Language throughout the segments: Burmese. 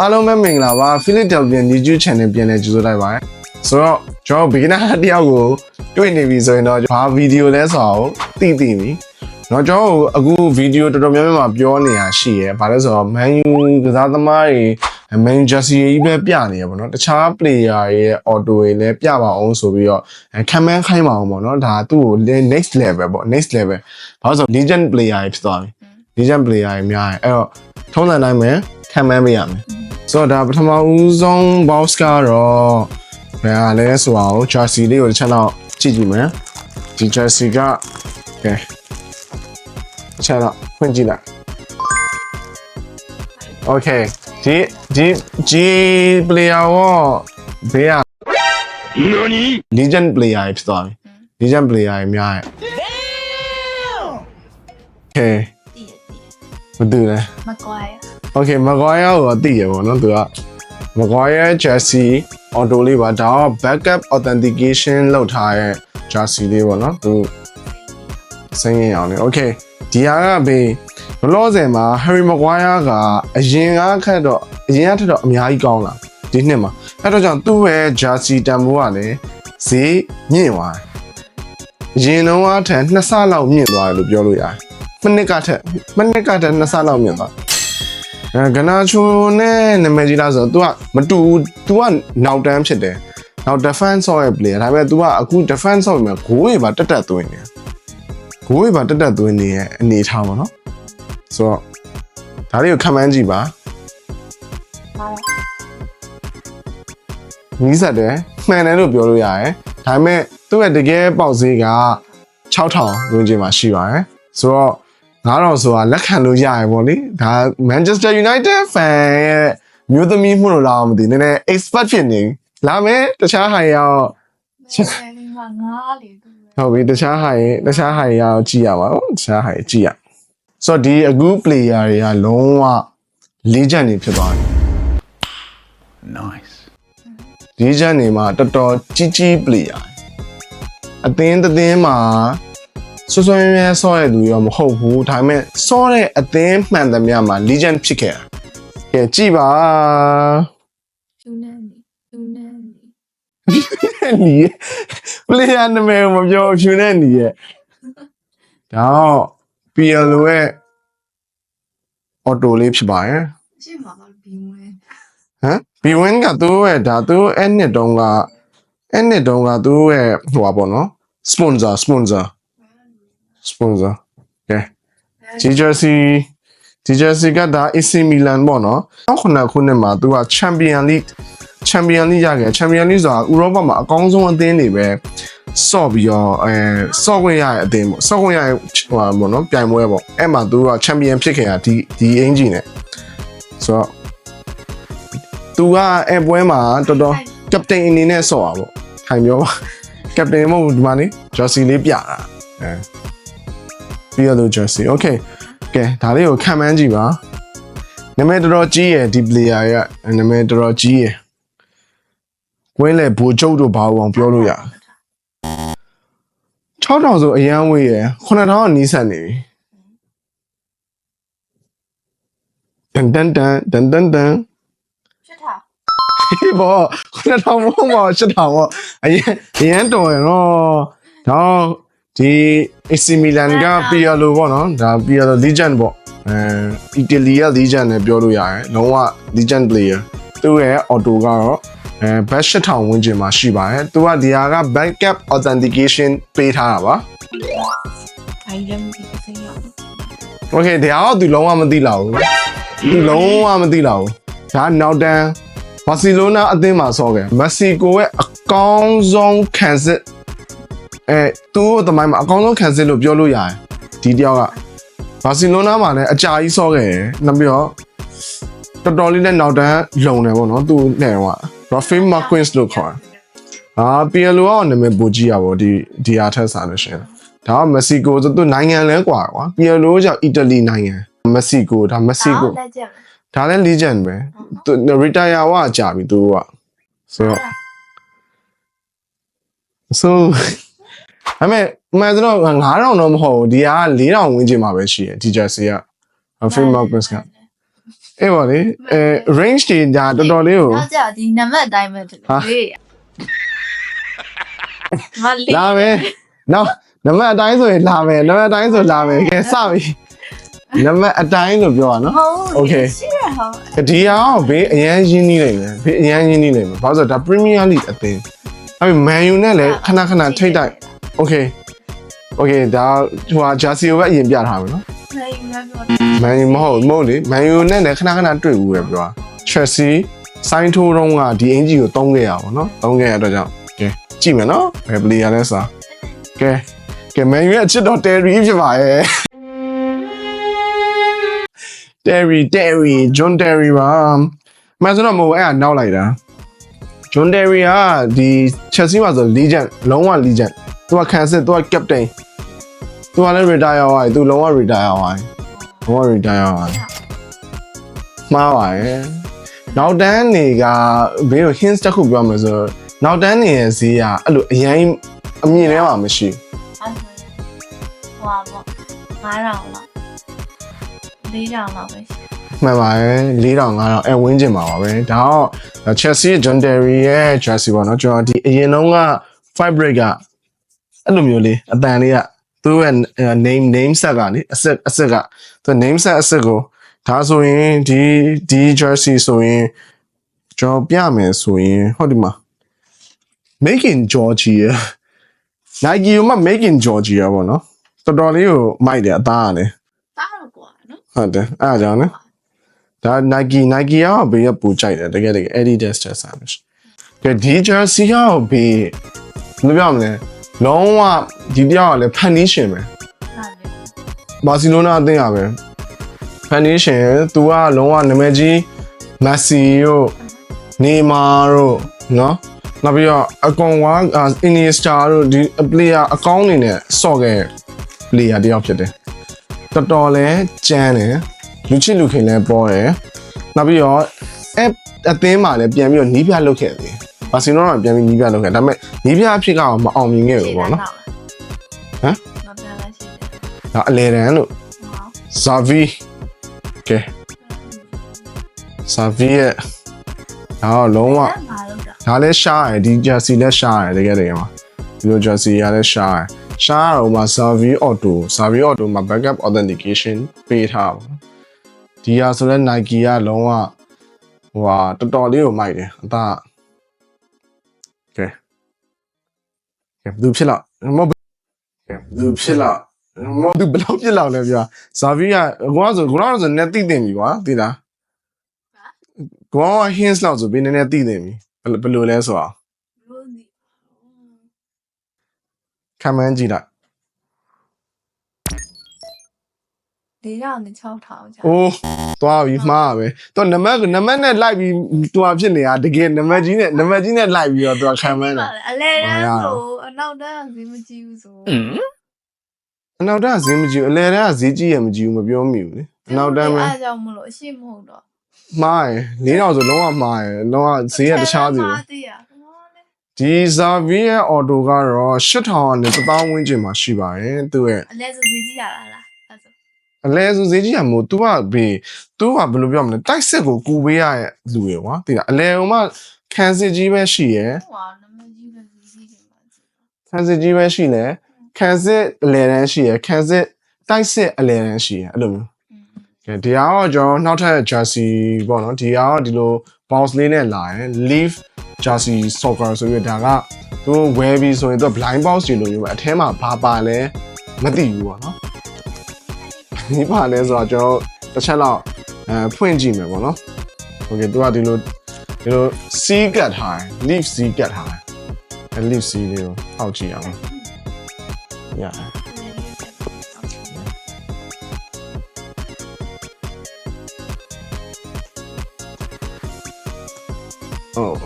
အားလုံးပဲမင်္ဂလာပါ Philadelphia YouTube Channel ပြန်လည်ကြိုဆိုလိုက်ပါတယ်ဆိုတော့ကျွန်တော် beginner တယောက်ကိုတွေ့နေပြီဆိုရင်တော့ဘာဗီဒီယိုလဲဆိုတော့သိသိပြီเนาะကျွန်တော်တို့အခုဗီဒီယိုတော်တော်များများမှာပြောနေတာရှိရယ်ဘာလဲဆိုတော့ Man U ကစားသမားတွေ Man Jersey ကြီးပဲပြနေရပါတော့တခြား player တွေရဲ့ auto တွေလည်းပြပါအောင်ဆိုပြီးတော့ခံမှန်းခိုင်းပါအောင်ပေါ့နော်ဒါသူ့ကို next level ပေါ့ next level ဘာလို့ဆို legend player တွေဖြစ်သွားပြီ legend player တွေများတယ်အဲ့တော့ထုံးစံတိုင်းပဲခံမှန်းပေးရမယ် ဆိုတော့ဒါပထမဦးဆုံး box ကတော့ဘယ်ဟာလဲဆိုတော့ jersey လေးကိုတစ်ချက်တော့ကြည့်ကြည့်မယ်ဒီ jersey ကကဲတစ်ချက်တော့ဖွင့်ကြည့်လိုက် okay ဒီဒီဒီ player ရောဘေးက legend player တွေဖြစ်သွားပြီ legend player တွေများရဲ့ okay တည်တ ည်ဘာတူလဲမကွာရ Okay Maguire ကိုသိရပါတော့သူက Maguire Jersey auto လေးပါဒါက backup authentication လောက်ထားတဲ့ Jersey လေးပေါ့နော်သူစိတ်ရအောင်လေ Okay ဒီဟာကဘေးဘလော့ဆယ်မှာ Harry Maguire ကအရင်ကခက်တော့အရင်ကထက်တော့အများကြီးကောင်းလာဒီနှစ်မှာအဲ့တော့ကြောင့်သူ့ရဲ့ Jersey တန်ဖိုးကလည်းဈေးမြင့်သွားတယ်အရင်တော့အထက်နှစ်ဆလောက်မြင့်သွားတယ်လို့ပြောလို့ရတယ်မနစ်ကထက်မနစ်ကထက်နှစ်ဆလောက်မြင့်သွားတယ် အဲဂနာချိုနဲ့နာမည်ကြီးလားဆိုတော့ तू ကမတူ तू ကနောက်တန်းဖြစ်တယ်နောက် defense ဆော့ရဲ့ player ဒါပေမဲ့ तू ကအခု defense ဆော့ပြီးမှဂိုးတွေပါတက်တက်သွင်းနေဂိုးတွေပါတက်တက်သွင်းနေရဲ့အနေထားပါနော်ဆိုတော့ဒါလေးကိုခံမှန်းကြည့်ပါ ဟာ နီးစက်တယ်မှန်တယ်လို့ပြောလို့ရတယ်ဒါပေမဲ့သူ့ရဲ့တကယ်ပေါက်ဈေးက6000ဝန်းကျင်မှာရှိပါတယ်ဆိုတော့ 9000ဆိုတာလက်ခံလို့ရရပေါ့လေဒါ Manchester United fan ရဲ့မျိုးသမီးမှုလို့လားမသိနည်းနည်း expert ဖြစ်နေလာမယ်တခြားဟာရောချက်လေးမှာငားလေသူပဲဟုတ်ပြီတခြားဟာရင်တခြားဟာရောကြည့်ရပါတော့တခြားဟာရင်ကြည့်ရဆိုတော့ဒီအခု player တွေကလုံးဝ legend တွေဖြစ်သွားတယ် Nice. ဒီချက်နေမှာတော်တော်ကြီးကြီး player အသင်းတစ်သင်းမှာ ဆွဆွဲမြဲဆော့ရတဲ့သူရောမဟုတ်ဘူးဒါပေမဲ့ဆော့တဲ့အသင်းမှန်သမျှမှာ legend ဖြစ်ခဲ့တာကဲကြည့်ပါဖြူနေနေဖြူနေနေနီ player နာမည်ကိုမပြောဖြူနေနီရဲ့ဒါတော့ PLO ရဲ့ auto လေးဖြစ်ပါရဲ့ရှင်းမှာတော့ဘီဝဲဟမ် B1 ကသူ့ရဲ့ဒါသူ့အဲ့နှစ်တုန်းကအဲ့နှစ်တုန်းကသူ့ရဲ့ဟိုပါပေါ့နော် sponsor sponsor sponsor ကဲဒီဂျာစီဒီဂျာစီကဒါ AC Milan ပေါ့နော်19ခုနှစ်မှာသူက Champion League Champion League ရခဲ့ Champion League ဆိုတာဥရောပမှာအကောင်းဆုံးအသင်းတွေပဲဆော့ပြီးတော့အဲဆော့ခွင့်ရတဲ့အသင်းပေါ့ဆော့ခွင့်ရတဲ့ဟိုပါပေါ့နော်ပြိုင်ပွဲပေါ့အဲ့မှာသူက Champion ဖြစ်ခဲ့တာဒီဒီအင်ဂျီနဲ့ဆိုတော့သူကအဲ့ပွဲမှာတော်တော် captain အနေနဲ့ဆော့တာပေါ့ထိုင်ပြောပါ captain မဟုတ်ဘူးဒီမှာနေ jersey လေးပြတာအဲ ပြီးရလို့ jersey okay ကဲဒါလေးကိုခံမှန်းကြည့်ပါနာမည်တော်တော်ကြီးရယ်ဒီ player ရဲ့နာမည်တော်တော်ကြီးရယ်ဝင်းလေဘူကျုပ်တို့ဘာအောင်ပြောလို့ရ6000ဆိုအရန်ဝေးရယ်9000ကနီးစပ်နေပြီတန်တန်တန်တန်တန်တန်ရှစ်ထားဟေးဘော9000ဘောမှာ8000ဘောအရင်အရင်တော်ရနော်တော့ ဒီ AC Milan က Pirlo ပေါ့နော်ဒါ Pirlo legend ပေါ့အဲ Italy က legend နဲ့ပြောလို့ရတယ်လုံးဝ legend player သူ့ရဲ့ auto ကတော့အဲ back 8000ဝန်းကျင်မှာရှိပါတယ်သူကဒီဟာက backup authentication ပေးထားတာပါအိုင်လည်းမသိစိတ်ရအောင် Okay ဒါတော့သူလုံးဝမသိလောက်ဘူးသူလုံးဝမသိလောက်ဘူးဒါနောက်တန်းဘာစီလိုနာအသင်းမှာဆော့ခဲ့မက်ဆီကိုရဲ့အကောင်းဆုံးခံစစ် အဲသူ့တမိုင်းမှာအကောင်းဆုံးခံစစ်လို့ပြောလို့ရတယ်ဒီတယောက်ကဘာစီလိုနာမှာလည်းအကြာကြီးဆော့ခဲ့တယ်နောက်ပြီးတော့တော်တော်လေးနဲ့နောက်တန်းလုံတယ်ပေါ့နော်သူနဲ့တော့ Rafael Marquez လို့ခေါ်တယ်အာ PLO ကနာမည်ပိုကြီးရပါဘောဒီဒီအားထက်စားလို့ရှရင်ဒါကမက်ဆီကိုဆိုသူနိုင်ငံလဲกว่าကွာ PLO ကြောင့်အီတလီနိုင်ငံမက်ဆီကိုဒါမက်ဆီကို လက်ချက် ဒါလည်း legend ပဲသူ retire ဝကြာပြီသူကဆိုတော့ so အမေမင်းတို့9000တော့မဟုတ်ဘူးဒီက4000ဝန်းကျင်မှာပဲရှိတယ်ဒီ jersey က Rafael Marquez ကအေးပါလေအဲ range တွေဒါတော်တော်လေးကိုနောက်ကြဒီနံပါတ်အတိုင်းပဲဒီဟာလေးမလေးလာမယ်နောက်နံပါတ်အတိုင်းဆိုရင်လာမယ်နံပါတ်အတိုင်းဆိုလာမယ်ကဲစပြီနံပါတ်အတိုင်းလို့ပြောတာနော်ဟုတ် Okay ရှိရဟောဒီအောင်ဘေးအရန်ရင်းနှီးနိုင်မယ်ဘေးအရန်ရင်းနှီးနိုင်မယ်ဘာလို့လဲဆိုတော့ဒါ Premier League အသင်းအဲ့မန်ယူနဲ့လည်းခဏခဏထိတ်တိုက် Okay Okay ဒါဟိုဟာဂျာစီကိုပဲအရင်ပြထားမယ်နော်နေယူရပြောမန်ယူမဟုတ်မဟုတ်လေမန်ယူနဲ့လည်းခဏခဏတွေ့ဘူးပဲပြောတာ Chelsea စိုင်းထိုးတော့ကဒီအင်ဂျီကိုတုံးခဲ့ရပါတော့တုံးခဲ့ရတဲ့အတွက်ကြောင့်ကဲကြည့်မယ်နော်ဘယ် player လဲစာကဲကဲမန်ယူရဲ့အချစ်တော် Terry ဖြစ်ပါရဲ့ Terry Terry John Terry ပါမဆန်တော့မဟုတ်အဲ့ကနောက်လိုက်တာ John Terry ကဒီ Chelsea မှာဆို legend လုံးဝ legend သူကခံစစ်သူက captain သူကလည်း retire သွားပြီသူလုံးဝ retire သွားပြီလုံးဝ retire သွားပြီမှားပါရဲ့နောက်တန်းတွေကဘေးကို hints တစ်ခုပြောမယ်ဆိုတော့နောက်တန်းနေရဲ့ဈေးကအဲ့လိုအရင်အမြင်ထဲမှာမရှိအဲ့ဆိုဟွာပေါ့9000လောက်4000လောက်ပဲရှိမှန်ပါရဲ့4000 5000အဲဝင်းကျင်ပါပါပဲဒါတော့ Chelsea ရဲ့ John Terry ရဲ့ Chelsea ပေါ့နော်ကျွန်တော်ဒီအရင်တုန်းက five break က အဲ့လိုမျိုးလေးအတန်လေးကသူ့ရဲ့ name name set ကလေအစစ်အစစ်ကသူ name set အစစ်ကိုဒါဆိုရင်ဒီဒီ jersey ဆိုရင်ကျွန်တော်ပြမယ်ဆိုရင်ဟောဒီမှာ make in Georgia Nike ကမှ make in Georgia ပေါ့နော်တော်တော်လေးကိုမိုက်တယ်အသားရတယ်တားတော့ကွာနော်ဟုတ်တယ်အဲ့ဒါကြောင့်နော်ဒါ Nike Nike ရောဘေးကပူကြိုက်တယ်တကယ်တကယ် Adidas တက်ဆာမရှိကဲဒီ jersey ရောဘေးဘယ်လိုပြောမလဲ လုံးဝဒီပြောက်ကလည်း foundation ပဲဟုတ်တယ်ဘာစီလိုနာအသင်းရပဲ foundation သူကလုံးဝနာမည်ကြီး Messi တို့ Neymar တို့နော်နောက်ပြီးတော့အကောင်ဝါ Iniesta တို့ဒီ player အကောင်းနေနဲ့ဆော့ခဲ့ player တယောက်ဖြစ်တယ်တော်တော်လဲကြမ်းတယ်လူချစ်လူခင်လဲပေါ်တယ်နောက်ပြီးတော့အဲအသင်းမှာလည်းပြန်ပြီးတော့နီးပြလုပ်ခဲ့တယ် ဘာစီလိုနာပြန်ပြီးနီးပြလုပ်ခဲ့ဒါပေမဲ့နီးပြအဖြစ်ကတော့မအောင်မြင်ခဲ့ဘူးပေါ့နော်ဟမ်မပြန်လဲရှိတယ်ဒါအလေတန်းလို့ဟော Xavi ကဲ Xavi ရဲ့ဒါတော့လုံးဝအဲ့မှာလို့တာဒါလည်းရှားရယ်ဒီ jersey လည်းရှားရယ်တကယ်တကယ်မှာဒီလို jersey ရလည်းရှားရယ်ရှားရတော့မှာ Xavi Auto Xavi Auto မှာ backup authentication ပေးထားပါဒီဟာဆိုလဲ Nike ကလုံးဝဟိုဟာတော်တော်လေးကိုမိုက်တယ်အသား ကဲကဲဘယ်သူဖြစ်လောက်မဟုတ်ကဲဘယ်သူဖြစ်လောက်မဟုတ်သူဘယ်လောက်ဖြစ်လောက်လဲပြော Xavi ကကွာဆိုကွာဆိုနည်းသိတင်ပြီကွာသိလားကွာ hints လောက်ဆိုဘယ်နည်းနည်းသိတင်ပြီဘယ်လိုဘယ်လိုလဲဆိုတော့လို့ဒီခံမှန်းကြည့်လိုက် ၄000နဲ့6000ကြာ။အိုးသွားပြီမှားပဲ။သူနံပါတ်နံပါတ်နဲ့လိုက်ပြီးသူဟာဖြစ်နေတာတကယ်နံပါတ်ကြီးနဲ့နံပါတ်ကြီးနဲ့လိုက်ပြီးတော့သူကခံမှန်းတာအလဲတန်းမရတော့ဆိုအနောက်တန်းကဈေးမကြည့်ဘူးဆို။အနောက်တန်းကဈေးမကြည့်ဘူးအလဲတန်းကဈေးကြီးရမကြည့်ဘူးမပြောမိဘူးလေ။အနောက်တန်းပဲအားကြောင့်မလို့အရှိမဟုတ်တော့မှားရယ်၄000ဆိုလုံးဝမှားရယ်လုံးဝဈေးကတခြားစီပဲသေးရဟောလေ။ဒီဇာဗီရဲ့အော်တိုကတော့8000နဲ့1000ဝန်းကျင်မှာရှိပါတယ်သူရဲ့အလဲဆိုဈေးကြည့်ရတာလား အဲ့ဆို အလဲဆိုဈေးကြီးကမို့ तू ကဘေး तू ကဘယ်လိုပြောမလဲတိုက်စစ်ကိုကူပေးရတဲ့လူရယ်ကွာသိလားအလဲဟိုမှခံစစ်ကြီးပဲရှိရယ် ဟွာနမကြီးပဲဈေးကြီးတယ်ပါကြည့် ခန်းစစ်ကြီးပဲရှိလဲခန်းစစ်အလဲတန်းရှိရယ်ခန်းစစ်တိုက်စစ်အလဲတန်းရှိရယ်အဲ့လိုမျိုး อืม ကဲဒီကတော့ကျွန်တော်နောက်ထပ် jersey ပေါ့နော်ဒီကတော့ဒီလို bounce လေးနဲ့လာရင် leaf jersey soccer ဆိုပြီးတော့ဒါကသူဝယ်ပြီးဆိုရင်သူ blind box တွေလိုမျိုးပဲအထဲမှာဘာပါလဲမသိဘူးပေါ့နော် ဒီပါလဲဆိုတော့ကျွန်တော်တစ်ချက်လောက်အဲဖွင့်ကြည့်မယ်ပေါ့နော်โอเคသူကဒီလိုဒီလို C ကတ်ထားတယ် leaf C ကတ်ထားတယ်အဲ leaf C လေးကိုအောက်ကြည့်အောင်ရတယ် Oh.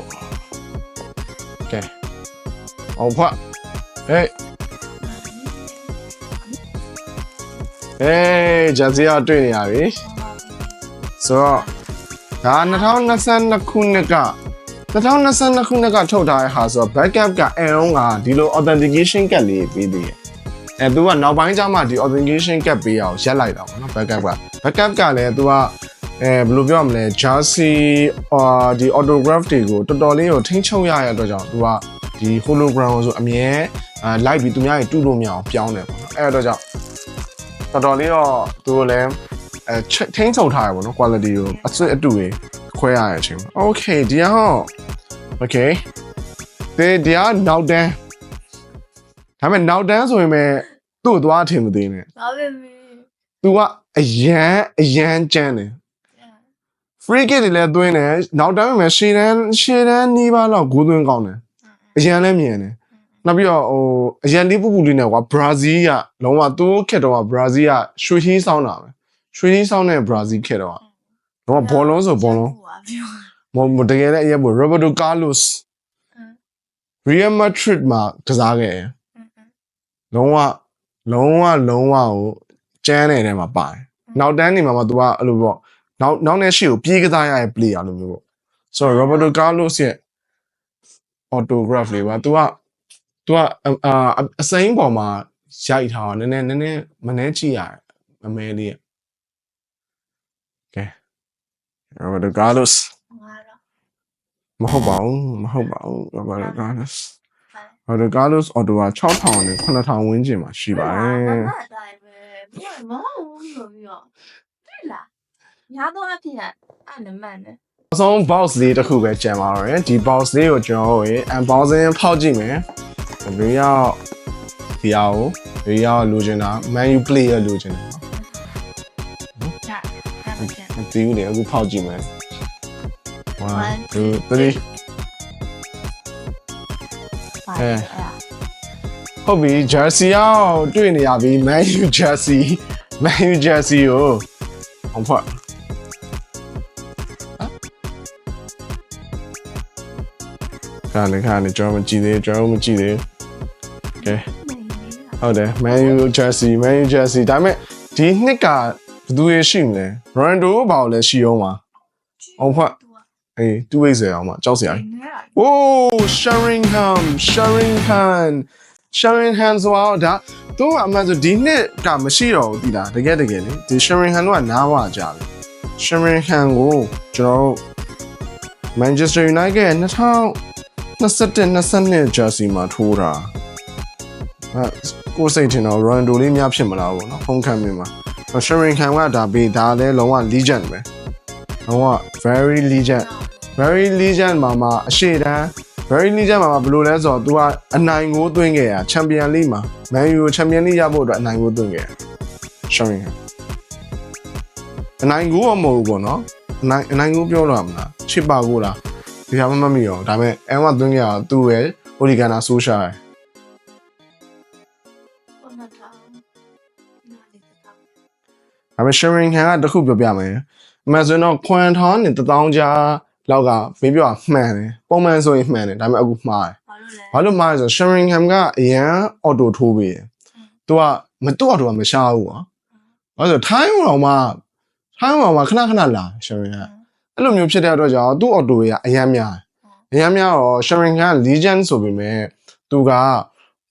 Okay. အောင်ဖွာဟေး ဟေးဂျာစီယာတွေ့နေရပြီဆိုတော့ဒါ2022ခုနှစ်က2022ခုနှစ်ကထုတ်ထားတဲ့ဟာဆိုတော့ backup က Aaron ကဒီလို authentication ကတ်လေးပေးသေးတယ်အဲသူကနောက်ပိုင်းကျမှဒီ authentication ကတ်ပေးအောင်ရက်လိုက်တာပေါ့နော် backup က backup ကလည်းသူကအဲဘယ်လိုပြောရမလဲ jersey အာဒီ autograph တွေကိုတော်တော်လေးကိုထိန်းချုပ်ရရတဲ့အတွက်ကြောင့်သူကဒီ hologram ကိုဆိုအမြဲအာလိုက်ပြီးသူများကြီးတူလို့မရအောင်ပြောင်းတယ်ပေါ့နော်အဲ့အတွက်ကြောင့် တော်တော်လေးတော့သူကလည်းအဲချက်ထိန်းချုပ်ထားရပေါ့နော် quality ကိုအစွတ်အတူတွေခွဲရတဲ့အချိန်မှာ okay ဒီကဟော okay ဒီဒီကနောက်တန်းဒါပေမဲ့နောက်တန်းဆိုရင်ပဲသူ့ကိုသွားထင်မသေးနဲ့ဘာပဲမင်း तू ကအရန်အရန်ကြမ်းတယ် free kick တွေလည်းသွင်းတယ်နောက်တန်းမှာရှေ့တန်းရှေ့တန်းနီးပါးလောက်ဂိုးသွင်းကောင်းတယ်အရန်လည်းမြင်တယ် နောက်ပြီးတော့ဟိုအရန်လေးပူပူလေးနဲ့ကွာဘရာဇီးကလုံးဝသူ့ခက်တော့ကဘရာဇီးကရွှေဟင်းဆောင်းတာပဲရွှေဟင်းဆောင်းတဲ့ဘရာဇီးခက်တော့ကတော့ဘောလုံးဆိုဘောလုံးပြောမမတကယ်လည်းအရက်ဘော Roberto Carlos Real Madrid မှာကစားခဲ့တယ်လုံးဝလုံးဝလုံးဝကိုကျန်းတဲ့ထဲမှာပါတယ်နောက်တန်းနေမှာမှ तू ကအဲ့လိုပေါ့နောက်နောက်နဲ့ရှေ့ကိုပြေးကစားရတဲ့ player လိုမျိုးပေါ့ဆိုတော့ Roberto Carlos ရဲ့ autograph လေးပါ तू က तू ကအာအစိမ်းပေါ်မှာရိုက်ထားတာနည်းနည်းနည်းနည်းမနှဲကြည့်ရတယ်အမဲလေးကကဲ Roberto Carlos ငါတော့မဟုတ်ပါဘူးမဟုတ်ပါဘူး Roberto Carlos Roberto Carlos auto က6000နဲ့9000ဝန်းကျင်မှာရှိပါတယ်မမအတိုင်းပဲဘယ်မဟုတ်ဘူးလို့ပြီးတော့တွေ့လားညာတော့အဖြစ်အဲ့နမန်နဲ့အဆုံး box လေးတစ်ခုပဲကြံပါတော့ရယ်ဒီ box လေးကိုကျွန်တော်တို့ရေ unboxing ဖောက်ကြည့်မယ် ဒီရောက်ဒီအောင်ဒီရောက်လိုချင်တာ menu player လိုချင်တယ်ကြာအဲ့ဒါပြန်မသိဘူးလေအခုဖောက်ကြည့်မယ် One, 1 2 3ပါအဲအဲ့ဟုတ်ပြီ jersey ရောက်တွေ့နေရပြီ menu jersey menu jersey ကိုအောင်ဖွက်ခါနေခါနေကျွန်တော်မကြည့်သေးကျွန်တော်မကြည့်သေး ကဲဟုတ်တယ် Man U Jersey Man U Jersey ဒါပေမဲ့ဒီနှစ်ကဘယ်သူရရှိမလဲ Ronaldo ဘာလို့လဲရှိအောင်ပါအောင်ဖတ်အေး280အောင်ပါကြောက်စရာကြီး Oh Sheringham Sheringham Sheringham ဆိုတော့ဒါသူကအမှန်ဆိုဒီနှစ်ကမရှိတော့ဘူးဒီလားတကယ်တကယ်လေဒီ Sheringham ကနားဝကြပြီ Sheringham ကိုကျွန်တော်တို့ Manchester United 2021 22 Jersey မှာထိုးတာ အဲကိုယ်စိတ်ထင်တော့ Ronaldo လေးများဖြစ်မလားဘောနော် home camp မှာ Sharing Khan ကဒါပေးဒါလည်းလုံးဝ legend ပဲလုံးဝ very legend very legend မှာမှာအရှိတန်း very legend မှာမှာဘယ်လိုလဲဆိုတော့ तू ကအနိုင်ကိုသွင်းခဲ့ရ Champion League မှာ Man U ကို Champion League ရဖို့အတွက်အနိုင်ကိုသွင်းခဲ့ရ Sharing Khan အနိုင်ကိုတော့မဟုတ်ဘူးပေါ့နော်အနိုင်အနိုင်ကိုပြောလို့ရမလားချစ်ပါကိုလားဒီဟာမမတ်မိအောင်ဒါပေမဲ့အဲမှာသွင်းခဲ့ရသူ့ရဲ့ Oligana Social ဒါပေမဲ့ sharing hand ကတစ်ခုပြောပြမယ်။အမှန်ဆိုရင်တော့ခွန်ထောင်းနဲ့တထောင်ကြားလောက်ကမင်းပြောတာမှန်တယ်။ပုံမှန်ဆိုရင်မှန်တယ်ဒါပေမဲ့အခုမှားတယ်ဘာလို့လဲ။ဘာလို့မှားလဲဆိုတော့ sharing hand ကအရန် auto ထိုးပေးတယ်။ तू ကမတူ auto ကမရှားဘူးကွာ။ဘာလို့လဲဆိုတော့ time တော့မှ time တော့မှခဏခဏလာ sharing hand အဲ့လိုမျိုးဖြစ်တဲ့အတွက်ကြောင့်သူ့ auto တွေကအရန်များတယ်။အရန်များတော့ sharing hand legend ဆိုပေမဲ့သူက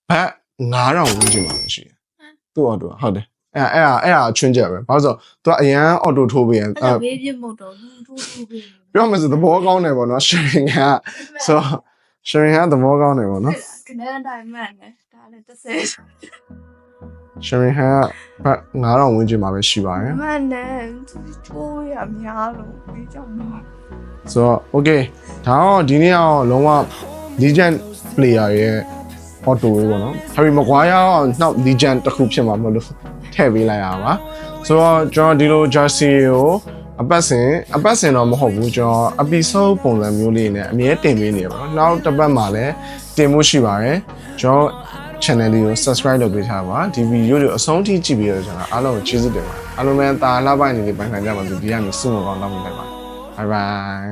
ဘတ်9000ဝန်းကျင်ပါရှိတယ်။ သူ့ auto ကဟုတ်တယ်။အဲ့အဲ့အဲ့အဲ့ချွင်းချက်ပဲ။ဘာလို့ဆိုတော့ तू ကအရန် auto ထိုးပေးရင်အဲ့ဒါဘေးပြမဟုတ်တော့ဘူးထိုးထိုးပေးပြောမှဆိုသဘောကောင်းတယ်ပေါ့နော် sharing ကဆိုတော့ sharing ကသဘောကောင်းတယ်ပေါ့နော်ကနေတိုင်းမှန်တယ်ဒါလည်းတစ်ဆယ် sharing ကဘတ်9000ဝန်းကျင်မှာပဲရှိပါတယ်မှန်တယ်ထိုးရများလို့ဒီကြောင့်တော့ဆိုတော့ okay ဒါတော့ဒီနေ့ကတော့လုံးဝ legend player ရဲ့ auto ပဲပေါ့နော် Harry Maguire ကတော့နောက် legend တစ်ခုဖြစ်မှာမလို့ထည့်ပေးလိုက်ရပါဆိုတော့ကျွန်တော်ဒီလို jersey ကိုအပတ်စဉ်အပတ်စဉ်တော့မဟုတ်ဘူးကျွန်တော် episode ပုံစံမျိုးလေးနဲ့အမြဲတင်ပေးနေပါတော့နောက်တစ်ပတ်မှာလည်းတင်မှုရှိပါတယ်ကျွန်တော် channel လေးကို subscribe လုပ်ပေးထားပါဒီ video တွေကိုအဆုံးထိကြည့်ပြီးတော့ကျွန်တော်အားလုံးကိုကျေးဇူးတင်ပါတယ်အားလုံးပဲတာလှပိုက်နေလေးပိုင်ခံကြပါစေဒီကနေ့စုံမကောင်းတော့မြင်လိုက်ပါ bye bye